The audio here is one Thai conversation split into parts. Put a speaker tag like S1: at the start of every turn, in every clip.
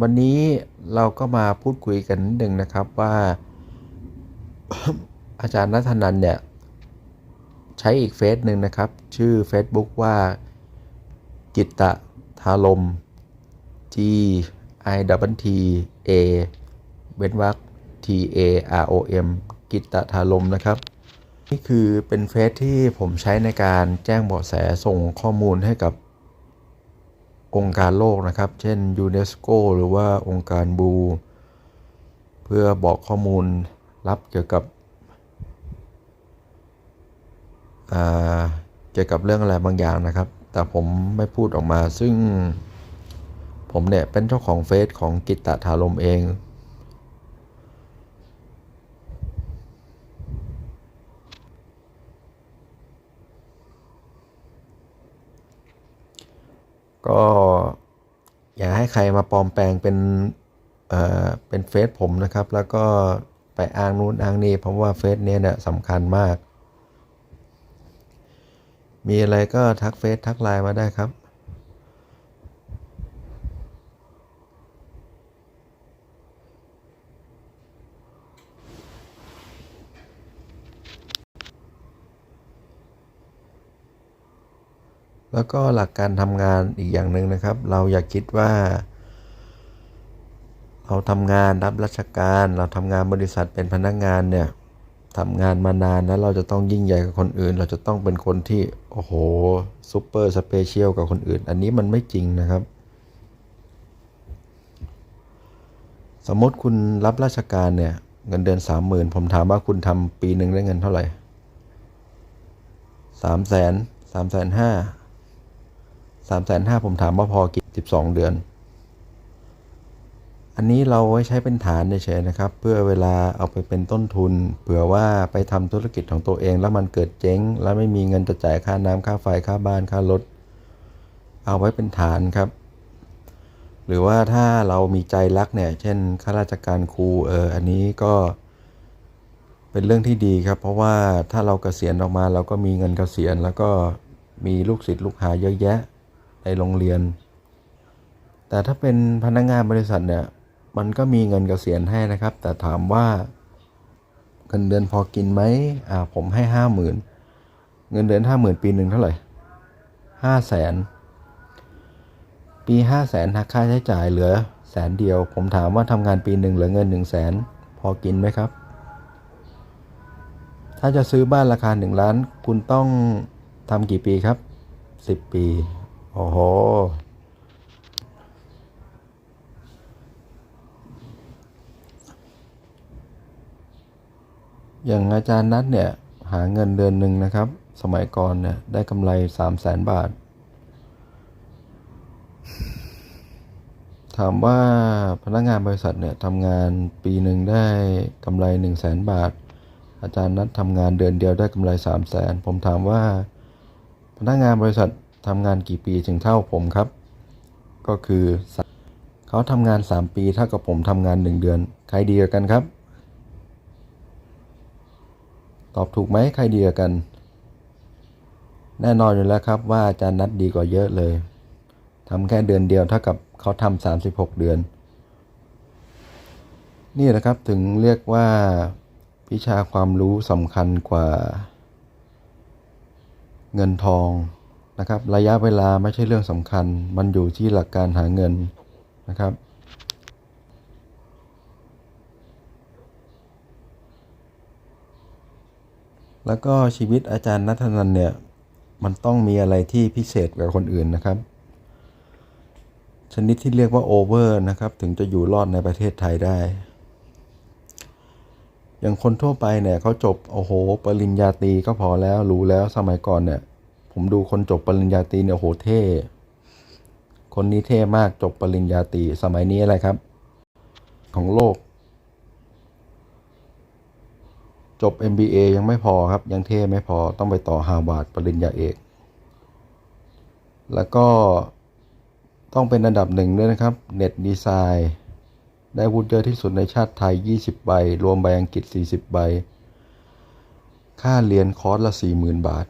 S1: วันนี้เราก็มาพูดคุยกันนิดนึงนะครับว่า อาจารย์นัทนันเนี่ย ใช้อีกเฟซหนึ่งนะครับ ชื่อ Facebook ว่ากิตตะทารม G I W T A เว้นวรรค T A R O M กิตตะทารมนะครับ นี่คือเป็นเฟซที่ผมใช้ในการแจ้งเบาะแสส่งข้อมูลให้กับ องค์การโลกนะครับ เช่นยูเนสโกหรือว่าองค์การบู เพื่อบอกข้อมูลลับเกี่ยวกับอ่าเกี่ยวกับเรื่องอะไรบางอย่างนะครับ แต่ผมไม่พูดออกมา ซึ่งผมเนี่ยเป็นเจ้าของเฟซของกิตตะทารมเอง ก็ ใครมาปลอมแปลงเป็นเอ่อเป็นเฟซผมนะครับ แล้วก็ไปอ้างนู้นอ้างนี่เพราะว่าเฟซเนี้ยเนี่ยสำคัญมาก มีอะไรก็ทักเฟซทักไลน์มาได้ครับ แล้วก็หลักการทำงานอีกอย่างหนึ่งนะครับ เราอย่าคิดว่า เราทำงานรับราชการ เราทำงานบริษัทเป็นพนักงานเนี่ยทำงานมานานแล้วเราจะต้องยิ่งใหญ่กับคนอื่น เราจะต้องเป็นคนที่โอ้โหซูเปอร์สเปเชียลกับคนอื่น อันนี้มันไม่จริงนะครับ สมมติคุณรับราชการเนี่ยเงินเดือนสามหมื่นผมถามว่าคุณทำปีหนึ่งได้เงินเท่าไหร่สามแสนสามแสนห้า สามแสนห้าผมถามว่าพอกี่สิบสองเดือน อันนี้เราไว้ใช้เป็นฐานเฉยๆนะครับ เพื่อเวลาเอาไปเป็นต้นทุน เผื่อว่าไปทำธุรกิจของตัวเองแล้วมันเกิดเจ๊ง แล้วไม่มีเงินจะจ่ายค่าน้ำค่าไฟค่าบ้านค่ารถ เอาไว้เป็นฐานครับ หรือว่าถ้าเรามีใจรักเนี่ย เช่นข้าราชการครูเอออันนี้ก็เป็นเรื่องที่ดีครับ เพราะว่าถ้าเราเกษียณออกมาเราก็มีเงินเกษียณแล้วก็มีลูกศิษย์ลูกหาเยอะแยะ ในโรงเรียน แต่ถ้าเป็นพนักงานบริษัทเนี่ยมันก็มีเงินเกษียณให้นะครับ แต่ถามว่าเงินเดือนพอกินไหมอ่าผมให้ห้าหมื่นเงินเดือนห้าหมื่นปีหนึ่งเท่าไหร่ห้าแสนปีห้าแสนหักค่าใช้จ่ายเหลือแสนเดียว ผมถามว่าทำงานปีหนึ่งเหลือเงินหนึ่งแสนพอกินไหมครับ ถ้าจะซื้อบ้านราคาหนึ่งล้าน คุณต้องทำกี่ปีครับสิบปี โอ้โห อย่างอาจารย์นัดเนี่ย หาเงินเดือนหนึ่งนะครับ สมัยก่อนเนี่ย ได้กำไรสามแสนบาท ถามว่าพนักงานบริษัทเนี่ยทำงานปีหนึ่งได้กำไรหนึ่งแสนบาท อาจารย์นัดทำงานเดือนเดียวได้กำไรสามแสนผมถามว่าพนักงานบริษัท ทำงานกี่ปีถึงเท่าผมครับ ก็คือเขาทำงาน 3 ปีเท่ากับผมทำงาน 1 เดือน ใครดีกว่ากันครับ ตอบถูกไหมใครดีกว่ากัน แน่นอนอยู่แล้วครับว่าอาจารย์นัดดีกว่าเยอะเลยทำแค่เดือนเดียวเท่ากับเขาทำ36 เดือน นี่นะครับถึงเรียกว่าวิชาความรู้สำคัญกว่า เงินทอง นะครับ ระยะเวลาไม่ใช่เรื่องสำคัญ มันอยู่ที่หลักการหาเงินนะครับแล้วก็ชีวิตอาจารย์นัทนันเนี่ยมันต้องมีอะไรที่พิเศษกว่าคนอื่นนะครับ ชนิดที่เรียกว่าโอเวอร์นะครับ ถึงจะอยู่รอดในประเทศไทยได้ อย่างคนทั่วไปเนี่ยเขาจบ โอ้โห ปริญญาตรีก็พอแล้วรู้แล้วสมัยก่อนเนี่ย ผมดูคนจบปริญญาตรีเนี่ยโหเท่ คนนี้เท่มากจบปริญญาตรีสมัยนี้อะไรครับ ของโลก จบ MBA ยังไม่พอครับ ยังเท่ไม่พอต้องไปต่อฮาร์วาร์ดปริญญาเอก แล้วก็ต้องเป็นอันดับหนึ่งด้วยนะครับเน็ตดีไซน์ได้วุฒิเยอะที่สุดในชาติไทย 20 ใบ รวมใบอังกฤษ 40 ใบ ค่าเรียนคอร์สละ 40,000 บาท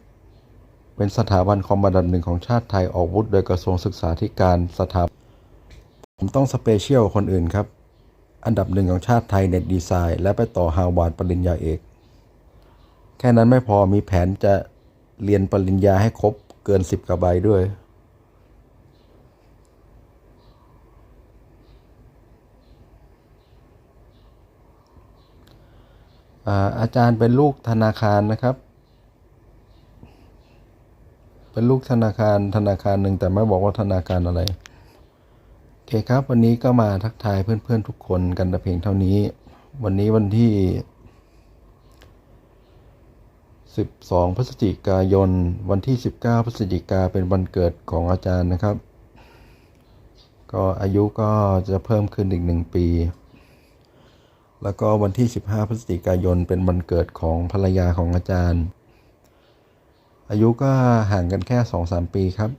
S1: เป็นสถาบันคอมอันดับหนึ่งของชาติไทยออกวุฒิโดยกระทรวงศึกษาธิการสถาผมต้องสเปเชียลคนอื่นครับ อันดับหนึ่งของชาติไทยเน็ตดีไซน์และไปต่อฮาวาดปริญญาเอก แค่นั้นไม่พอมีแผนจะเรียนปริญญาให้ครบเกินสิบกว่าใบด้วยอ่าอาจารย์เป็นลูกธนาคารนะครับ เป็นลูกธนาคารธนาคารหนึ่งแต่ไม่บอกว่าธนาคารอะไร โอเคครับ วันนี้ก็มาทักทายเพื่อนๆทุกคนกันแต่เพียงเท่านี้ วันนี้วันที่ 12 พฤศจิกายน วันที่ 19 พฤศจิกาเป็นวันเกิดของอาจารย์นะครับ ก็อายุก็จะเพิ่มขึ้นอีกหนึ่งปี แล้วก็วันที่ 15 พฤศจิกายนเป็นวันเกิดของภรรยาของอาจารย์ อายุก็ห่างกันแค่ 2-3 ปีครับ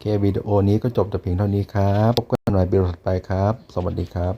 S1: เควิดีโอนี้ก็จบแต่เพียงเท่านี้ครับ พบกันใหม่วิดีโอถัดไปครับ สวัสดีครับ